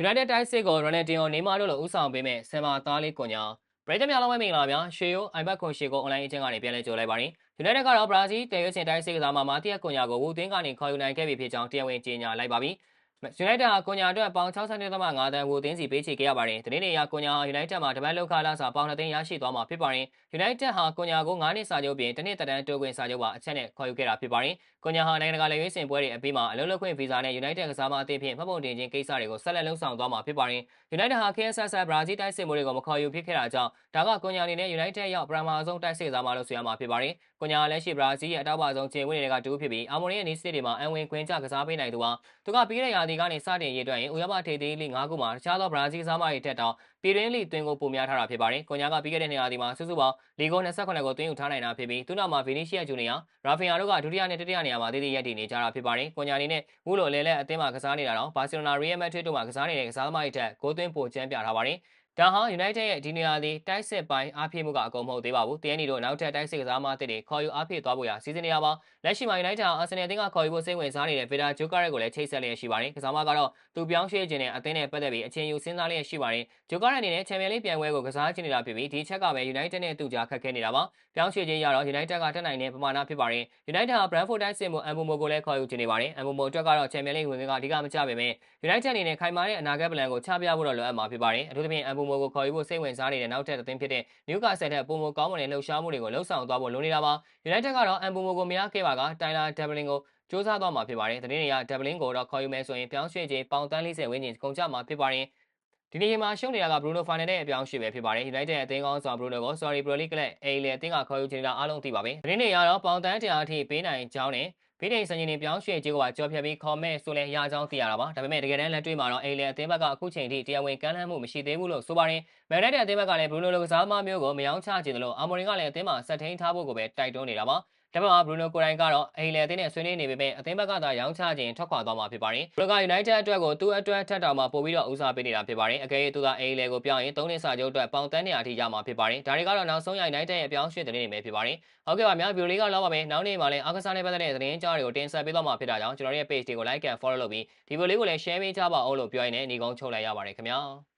United တိုက်စစ်ကို Ronaldinho နေမားတို့လိုဦးဆောင်ပေးမဲ့ဆင်မာသားလေးကွန်ညာပရိသတ်များလုံးဝမင်္ဂလာများရွှေရိုး iPad ခွန်ရှေကို online အချင်းကနေပြန်လည်ကြိုလိုက်ပါတယ် United ကတော့ Brazil တရွေးစင်တိုက်စစ်ကစားမှာမာတီယက်ကွန်ညာကိုဝူသွင်းကနေခေါ်ယူနိုင်ခဲ့ပြီဖြစ်ကြောင်းတရားဝင်ကြေညာလိုက်ပါပြီ United ဟာကွန်ညာအတွက်ပေါင်62.5တန်းဝူသွင်းစီပေးချေခဲ့ရပါတယ်။ဒီနေ့နေရကွန်ညာဟာ United မှာတပတ်လောက်ခလာစာပေါင်2သိန်းရရှိသွားမှာဖြစ်ပါတယ်။ United ဟာကွန်ညာကို9နှစ်စာချုပ်ပြင်တစ်နှစ်သက်တမ်းတိုးခွင့်စာချုပ်ပါအချက်နဲ့ခေါ်ယူခဲ့တာဖြစ်ပါတယ်။ကွန်ညာဟာနိုင်ငံတကာလေရွေးစင်ပွဲတွေအပြီးမှာအလုပ်လုပ်ခွင့်ဗီဇာနဲ့ United ကစားမအသင်းဖြင့်မှတ်ပုံတင်ခြင်းကိစ္စတွေကိုဆက်လက်လှုပ်ဆောင်သွားမှာဖြစ်ပါတယ်။ United ဟာ KSS ဘရာဇီးတိုက်စစ်မှုတွေကိုမခေါ်ယူဖြစ်ခဲ့တာကြောင့်ဒါကကွန်ညာအနေနဲ့ United ရောက်ပရမာဆုံးတိုက်စစ်ကစားမလို့ဆိုရမှာဖြစ်ပါတယ်။ကွန်ညာလက်ရှိဘရာဇီးရဲ့အတောက်ပါဆုံးခြေဝင်တွေကတူးဖြစ်ပြီးအာမိုရီရဲ့နီးစစ်တွေမှာအန်ဝင်ခွင်းချကစားပေးနိုင်သူဟာသူကပြီးတဲ့ရာသီကနေစတင်ရည်တွက်ရင်ဥရောပထိပ်သီးလိ၅ခုမှာတခြားသောဘရာဇီးကစားမတွေထက်တောင်ပြည်တွင်းလိသွင်းကိုပုံများထားတာဖြစ်ပါတယ်။ကွန်ညာကပြီးခဲ့တဲ့နေရာဒီမှာစုစုပေါင်းလီဂို28ကိုသွင်းယူထားနိုင်တာဖြစ်ပြီးသူ့နောက်မှာဗီနီရှီယာဂျူနီယာရာဖင်ယာတို့ကဒုတိယနဲ့တတိယနေရာမှာတည်တည်ရပ်တည်နေကြတာဖြစ်ပါတယ်။ကွန်ညာအနေနဲ့ဝူလိုလဲလဲအသင်းမှာကစားနေတာတော့ဘာစီလိုနာရီယယ်မက်ဒရစ်တို့မှာကစားနေတဲ့ကစားသမားတွေထက်ဂိုးသွင်းပိုကျမ်းပြထားပါတယ်။ ဒါဟာ United ရဲ့ဒီနေရာသည်တိုက်စစ်ပိုင်းအားဖြည့်မှုကအကုန်မဟုတ်သေးပါဘူး။ TNT တို့နောက်ထပ်တိုက်စစ်ကစားမအသစ်တွေခေါ်ယူအားဖြည့်သွားဖို့ရာစီစဉ်နေရပါလက်ရှိမှာ United ဟာ Arsenal အသင်းကခေါ်ယူဖို့စိတ်ဝင်စားနေတဲ့ Vida Jokeres ကိုလည်းချိတ်ဆက်လျက်ရှိပါတယ်။ကစားမကတော့သူပြောင်းရွှေ့ခြင်းနဲ့အသင်းနဲ့ပတ်သက်ပြီးအချင်းယူစဉ်းစားလျက်ရှိပါတယ်။ Jokeres အနေနဲ့ Champions League ပြိုင်ပွဲကိုကစားချင်နေတာဖြစ်ပြီးဒီချက်ကပဲ United နဲ့သူ့ကြားခက်ခဲနေတာပါ။ပြောင်းရွှေ့ခြင်းရတော့ United ကတက်နိုင်တဲ့ပမာဏဖြစ်ပါတယ်။ United ဟာ Brentford တိုက်စစ်မှု Mbumo ကိုလည်းခေါ်ယူချင်နေပါတယ်။ Mbumo အတွက်ကတော့ Champions League ဝင်ကအဓိကမကျပေမဲ့ United အနေနဲ့ခိုင်မာတဲ့အနာဂတ်ပလန်ကိုချပြဖို့တော့လိုအပ်မှာဖြစ်ပါတယ်။အထူးသဖြင့် Mbumo ကိုခေါ်ယူဖို့စိတ်ဝင်စားနေတဲ့နောက်ထပ်အသင်းဖြစ်တဲ့ Newcastle ထက်ပုံမကောင်းမွန်တဲ့လှုပ်ရှားမှုတွေကိုလှုပ်ဆောင်သွားဖို့လိုနေတာပါ။ United ကတော့ Mbumo ကိုမရခဲ့ပါက Tyler Dublin ကိုစူးစမ်းသွားမှာဖြစ်ပါတယ်။သတင်းတွေက Dublin ကိုတော့ခေါ်ယူမယ်ဆိုရင်ပြောင်းရွှေ့ခြင်းပေါင်တန်း40ဝန်းကျင်ကုန်ကျမှာဖြစ်ပါတယ်။ဒီနေ့မှာရှုံးနေတာက Bruno Fernandes ရဲ့အပြောင်းအရွှေ့ပဲဖြစ်ပါတယ်။ United ရဲ့အသင်းကောင်းဆောင် Bruno ကို Sorry Pro League ကလပ်အေးလေအသင်းကခေါ်ယူချင်တာအားလုံးသိပါပဲ။ဒီနေ့ရတော့ပေါင်တန်းတရားအထိပေးနိုင်ကြောင်းနဲ့ ဖိတိန်စံချိန်တွေပြောင်းရွှေ့ကြေးကပါကြော်ဖြတ်ပြီးခေါ်မဲ့ဆိုလဲရကြောင်းသိရတာပါဒါပေမဲ့တကယ်တမ်းလက်တွေ့မှာတော့အိမ်လယ်အသင်းဘက်ကအခုချိန်ထိတရားဝင်ကမ်းလှမ်းမှုမရှိသေးဘူးလို့ဆိုပါတယ်မန်နိုင်တဲ့အသင်းဘက်ကလည်းဘရူနိုလိုကစားသမားမျိုးကိုမယောင်းချခြင်းလို့အာမော်ရင်ကလည်းအသင်းမှာဆက်ထိန်ထားဖို့ကိုပဲတိုက်တွန်းနေတာပါ တပတ်မှာဘရူနိုကိုရိုင်ကတော့အိမ်လယ်အသင်းနဲ့ဆွေးနွေးနေပေမဲ့အသင်းဘက်ကသာရောင်းချခြင်းထွက်ခွာသွားမှာဖြစ်ပါတယ်ဘရူက United အတွက်ကိုသူ့အတွက်ထက်တောင်မှပို့ပြီးတော့ဦးစားပေးနေတာဖြစ်ပါတယ်အကယ်၍သူကအိမ်လယ်ကိုပြောင်းရင်၃နှစ်စာချုပ်အတွက်ပေါင်တန်းနေရာထိရမှာဖြစ်ပါတယ်ဒါတွေကတော့နောက်ဆုံးရ United ရဲ့အပြောင်းအရွှေ့သတင်းတွေပဲဖြစ်ပါတယ်ဟုတ်ကဲ့ပါများဗီဒီယိုလေးကတော့ပါမယ်နောက်နေ့မှာလည်းအားကစားနဲ့ပတ်သက်တဲ့သတင်းကြားတွေကိုတင်ဆက်ပေးသွားမှာဖြစ်တာကြောင့်ကျွန်တော်ရဲ့ page တွေကို like and follow လုပ်ပြီးဒီဗီဒီယိုလေးကိုလည်း share ပေးကြပါအောင်လို့ပြောရင်းနဲ့ညီကုန်းချုပ်လိုက်ရပါတယ်ခင်ဗျာ